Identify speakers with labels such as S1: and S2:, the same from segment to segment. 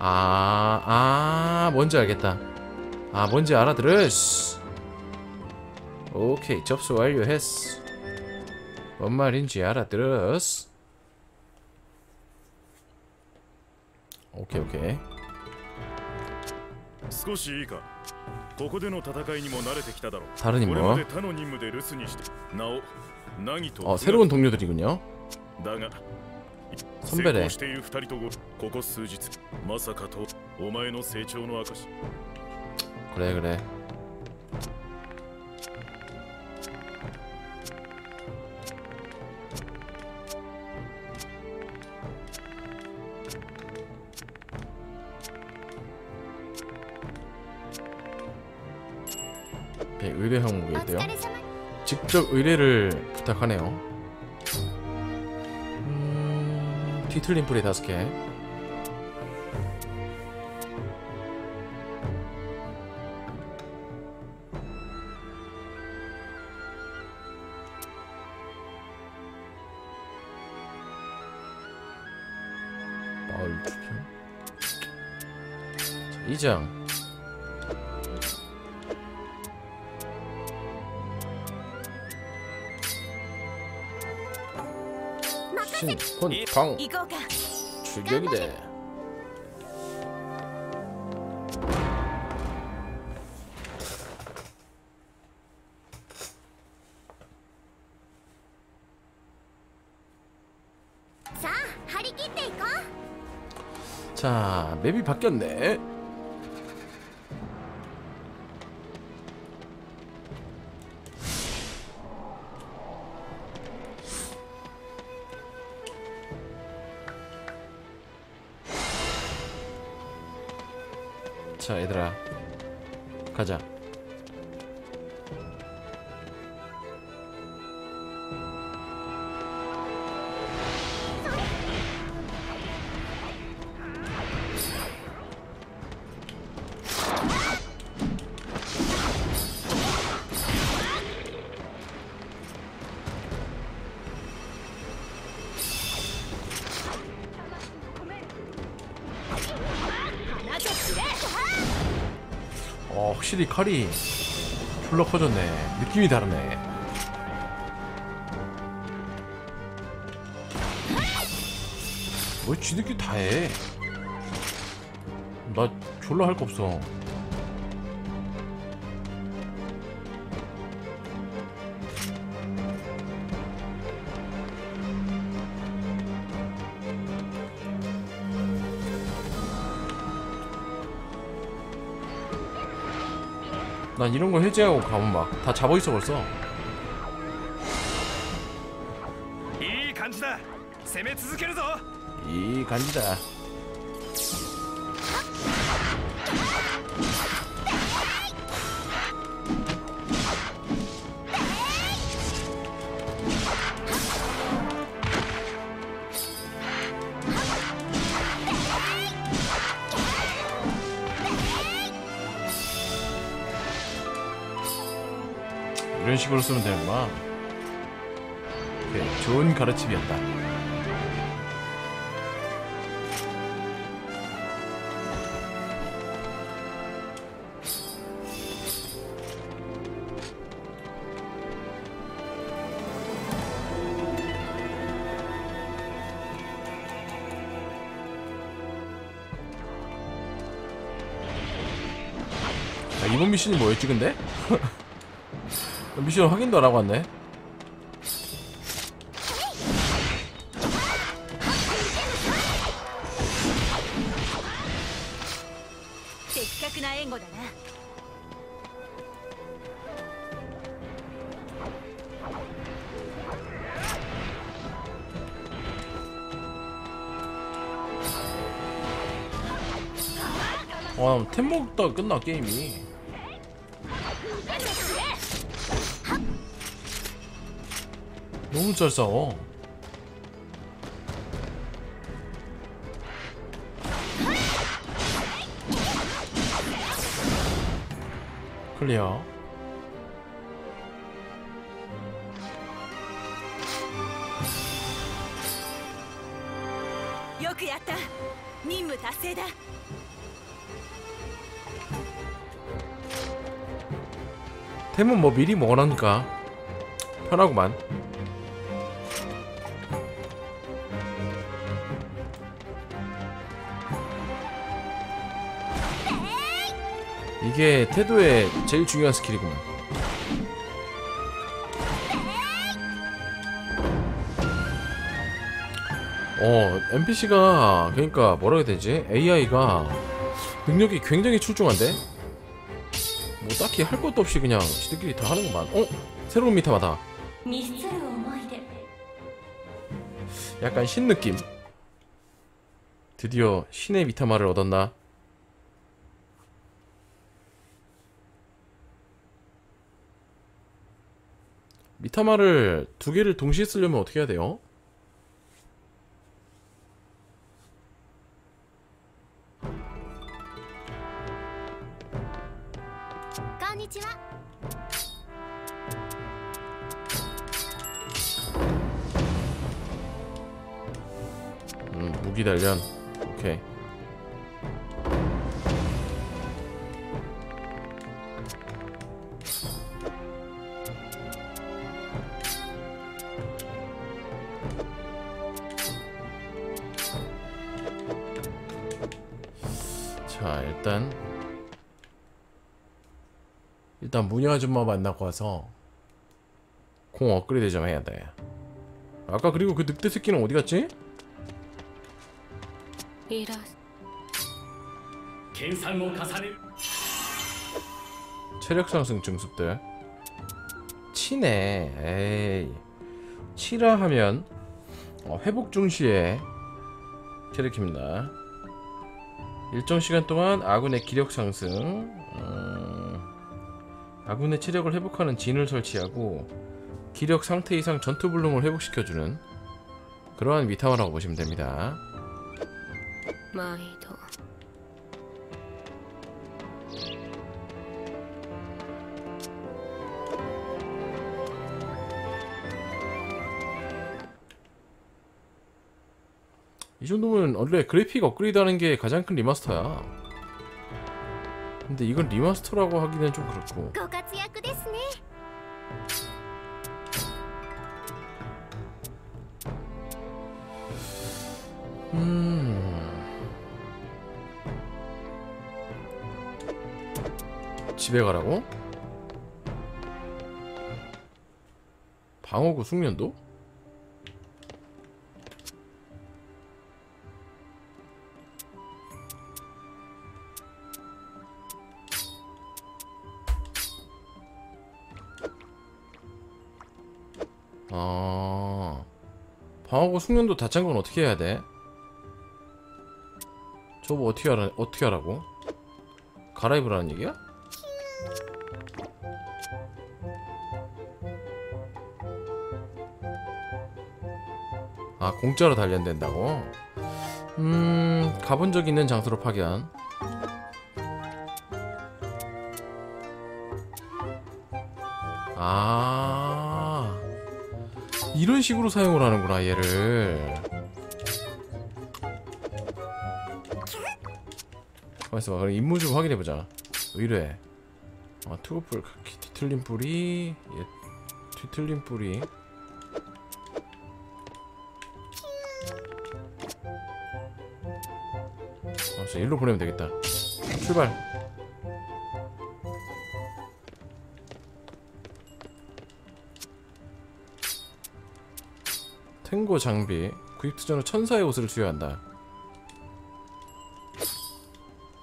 S1: 아, 아, 뭔지 알겠다. 아, 뭔지 알아들었어. 오케이, 접수 완료했어. 뭔 말인지 알아들었어. 오케이, 오케이.
S2: 少しいいかここでの戦いにも慣れてきただろう
S1: 다른
S2: これま
S1: 임무.
S2: で他の任務で留守にしてなおナギと
S1: 어, 새로운 동료들이군요.
S2: だが
S1: 선배네
S2: 成功している二人とごここ数日まさかとお前の成長の証
S1: 그래, 그래. 네, 의뢰
S3: お
S1: 항목이
S3: 疲
S1: 있대요.
S3: れ様
S1: 직접 의뢰를 부탁하네요. 뒤틀린 뿌리 다섯 개. 마을 주변. 자, 이장.
S3: 혼탕
S1: 출격이래
S3: 자
S1: 맵이 바뀌었네. 자, 얘들아. 가자. 확실히 칼이 졸라 커졌네. 느낌이 다르네. 뭐 쥐들끼리 다 해. 나 졸라 할 거 없어. 난 이런 거 해제하고 가면 막 다 잡아있어 벌써. 이 간지다. 식으로 쓰면 되는구나. 오케이, 좋은 가르침이었다. 아, 이번 미션이 뭐였지 근데? 미션 확인도 안 하고 왔네. 와, 템 먹다 끝나 게임이. 너무 잘 싸워. 클리어. 템은 뭐 미리 먹어라니까. 편하구만. 이게 태도의 제일 중요한 스킬이구나 어 NPC가 그러니까 뭐라 해야 되지? AI가 능력이 굉장히 출중한데? 뭐 딱히 할 것도 없이 그냥 시들끼리 다 하는구만. 어? 새로운 미타마다. 약간 신 느낌. 드디어 신의 미타마를 얻었나? 미타마를 두 개를 동시에 쓰려면 어떻게 해야 돼요? 음, 무기 단련. 오케이. 자 일단 일단 무늬 아줌마 만나고 와서 공 업그레이드 좀 해야 돼. 아까 그리고 그 늑대 새끼는 어디 갔지? 체력 상승 증습들 치네 에이. 치라 하면 어, 회복 중시에 체력입니다. 일정 시간 동안 아군의 기력 상승 음, 아군의 체력을 회복하는 진을 설치하고 기력 상태 이상 전투 불능을 회복시켜주는 그러한 미타마라고 보시면 됩니다. 이 정도면 원래 그래픽 업그레이드하는 게 가장 큰 리마스터야. 근데 이건 리마스터라고 하기는 좀 그렇고. 음. 집에 가라고? 방어구 숙련도? 방어구 숙련도 다 찬 건 어떻게 해야 돼? 저거 어떻게 하라 어떻게 하라고? 갈아입으라는 얘기야? 아 공짜로 단련된다고? 음 가본 적 있는 장소로 파견 아 이런 식으로 사용을 하는구나 얘를. 가만있어 봐. 그럼 임무 좀 확인해보자. 의뢰. 아 투구뿔 뒤틀린 뿌리. 얘 뒤틀린 뿌리. 알았어 일로 보내면 되겠다. 출발 탱고 장비 구입 투자후 천사의 옷을 수여한다.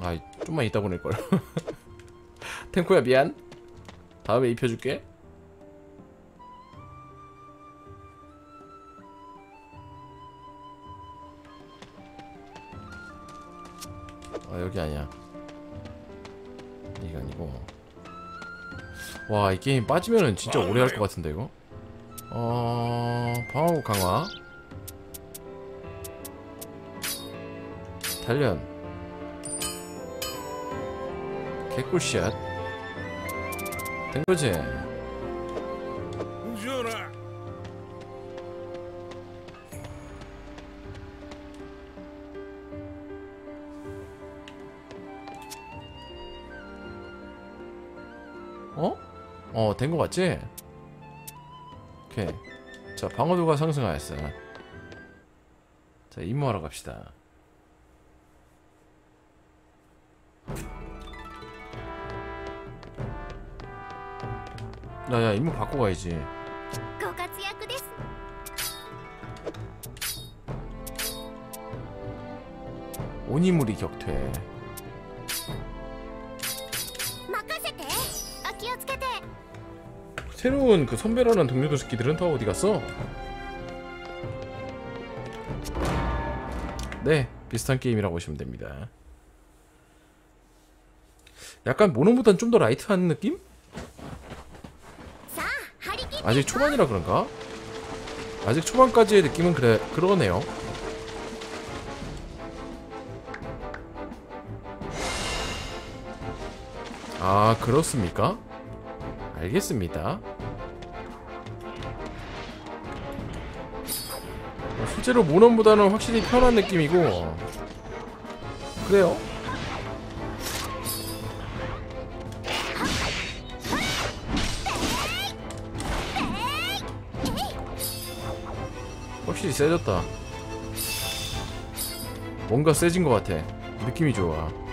S1: 아 좀만 이따 보낼걸. 탱코야 미안. 다음에 입혀줄게. 아 여기 아니야. 이게 아니고. 와 이 게임 빠지면은 진짜 오래 할 것 같은데 이거 어... 방어구 강화. 단련. 개꿀샷. 된거지? 어, 어 된 거 같지? 오케이. 자 방어도가 상승하였어 자 임무하러 갑시다. 야야 임무 바꿔 가야지. 오니무리 격퇴. 새로운 그 선배라는 동료들 새끼들은 다 어디 갔어? 네, 비슷한 게임이라고 보시면 됩니다. 약간 모노보단 좀 더 라이트한 느낌? 아직 초반이라 그런가? 아직 초반까지의 느낌은 그래 그러네요. 아 그렇습니까? 알겠습니다. 실제로 모넌보다는 확실히 편한 느낌이고 그래요. 확실히 세졌다. 뭔가 세진 것 같아. 느낌이 좋아.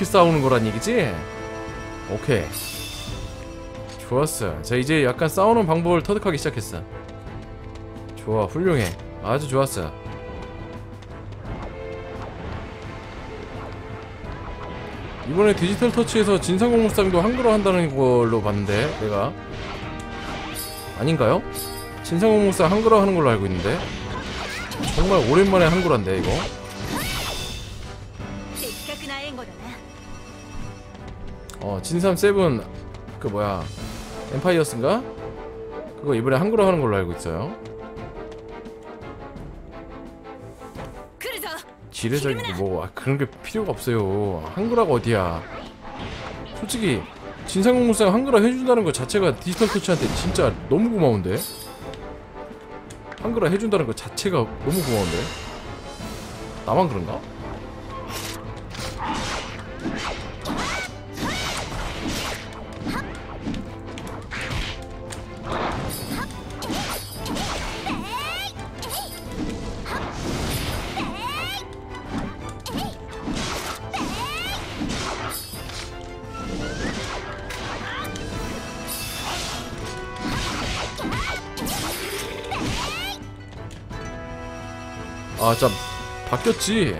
S1: 이렇게 싸우는 거란 얘기지? 오케이. 좋았어. 자, 이제 약간 싸우는 방법을 터득하기 시작했어. 좋아, 훌륭해. 아주 좋았어. 이번에 디지털 터치에서 진상공무상도 한글화 한다는 걸로 봤는데, 내가. 아닌가요? 진상공무상 한글화 하는 걸로 알고 있는데. 정말 오랜만에 한글화인데, 이거. 어 진삼 세븐 그 뭐야 엠파이어스인가? 그거 이번에 한글로 하는 걸로 알고 있어요. 지뢰적이고 뭐 아, 그런 게 필요가 없어요. 한글화가 어디야? 솔직히 진상공무상 한글화 해준다는 거 자체가 디지털 코치한테 진짜 너무 고마운데? 한글화 해준다는 거 자체가 너무 고마운데? 나만 그런가? 아, 참 바뀌었지.